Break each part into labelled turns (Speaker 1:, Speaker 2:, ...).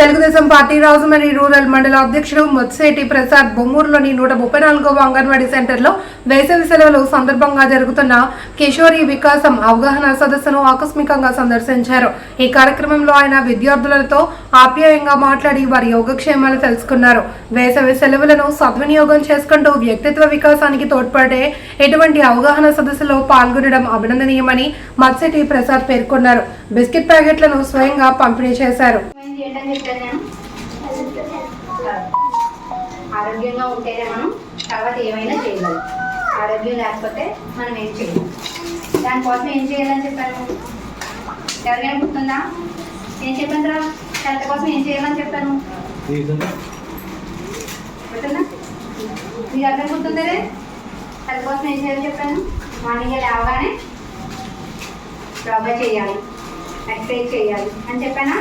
Speaker 1: Telugu Desam party Rajahmundry rural మండల అధ్యక్షుడు ముత్సేటి ప్రసాద్ బొమ్మూరులోని నూట ముప్పై నాలుగవ అంగన్వాడీ సెంటర్లో వేసవి సెలవులు సందర్భంగా జరుగుతున్న కిషోరి వికాసం అవగాహన సదస్సును ఆకస్మికంగా సందర్శించారు. ఈ కార్యక్రమంలో ఆయన విద్యార్థులతో ఆప్యాయంగా మాట్లాడి వారి యోగక్షేమాలు తెలుసుకున్నారు. వేసవి సెలవులను సద్వినియోగం చేసుకుంటూ వ్యక్తిత్వ వికాసానికి తోడ్పడే ఎటువంటి అవగాహన సదస్సులో పాల్గొనడం అభినందనీయమని మత్సెటి ప్రసాద్ పేర్కొన్నారు. బిస్కెట్ ప్యాకెట్లను స్వయంగా పంపిణీ చేశారు.
Speaker 2: ఏంటని చెప్పాను నేను? ఆరోగ్యంగా ఉంటేనే మనం తర్వాత ఏమైనా చేయగలం. ఆరోగ్యం లేకపోతే మనం ఏం చేయలేం. దానికోసం ఏం చేయాలని చెప్పాను? ఎవరికైనా గుర్తుందా? ఏం చెప్పాను రా హెల్త్ కోసం ఏం చేయాలని చెప్పాను? గుర్తుందా? మీకు అర్థం గుర్తుందరే? హెల్త్ కోసం ఏం చేయాలని చెప్పాను? మార్నింగ్ లేవగానే యోగా చేయాలి. ఎక్సర్సైజ్ చేయాలి అని చెప్పానా?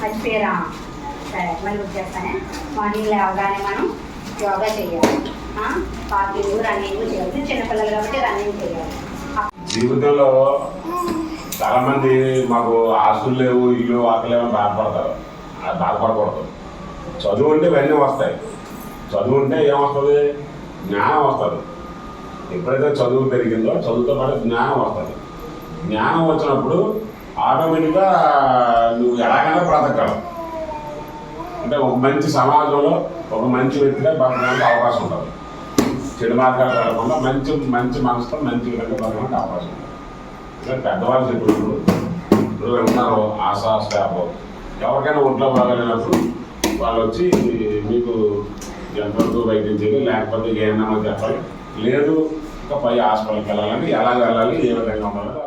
Speaker 2: మర్చిపోయారా సరే మళ్ళీ వచ్చేస్తానే. మార్నింగ్ లేవగానే మనం యోగా చేయాలి. వాకింగ్ రన్నింగ్ చేయాలి. చిన్నపిల్లలు కాబట్టి రన్నింగ్ చేయాలి.
Speaker 3: జీవితంలో చాలా మంది మాకు ఆస్తులు లేవు ఇల్లు ఆకలేవు అని బాధపడతారు. అది బాధపడకూడదు. చదువు ఉంటే ఇవన్నీ వస్తాయి. చదువు ఉంటే ఏమొస్తుంది? జ్ఞానం వస్తుంది. ఎప్పుడైతే చదువు పెరిగిందో చదువుతో పాటు జ్ఞానం వస్తుంది. జ్ఞానం వచ్చినప్పుడు ఆటోమేటిక్గా నువ్వు ఎలాగైనా బ్రతకగలవు. అంటే ఒక మంచి సమాజంలో ఒక మంచి వ్యక్తిగా బతకడానికి అవకాశం ఉంటుంది. చెడు మార్గాలు కాకుండా మంచి మంచి మనసుతో మంచి విధంగా బతకడానికి అవకాశం ఉంటుంది. ఇంకా పెద్దవాళ్ళు చెప్పినప్పుడు ఇప్పుడు ఉన్నారు ఆశా స్టాఫ్ ఎవరికైనా ఒంట్లో బాగాలేనప్పుడు వాళ్ళు వచ్చి మీకు ఎంతవరకు వైద్యం చేయాలి లేకపోతే ఏమన్నా చెప్పాలి. లేదు ఇంకా పై హాస్పిటల్కి వెళ్ళాలని ఎలా వెళ్ళాలి ఏ విధంగా ఉండాలి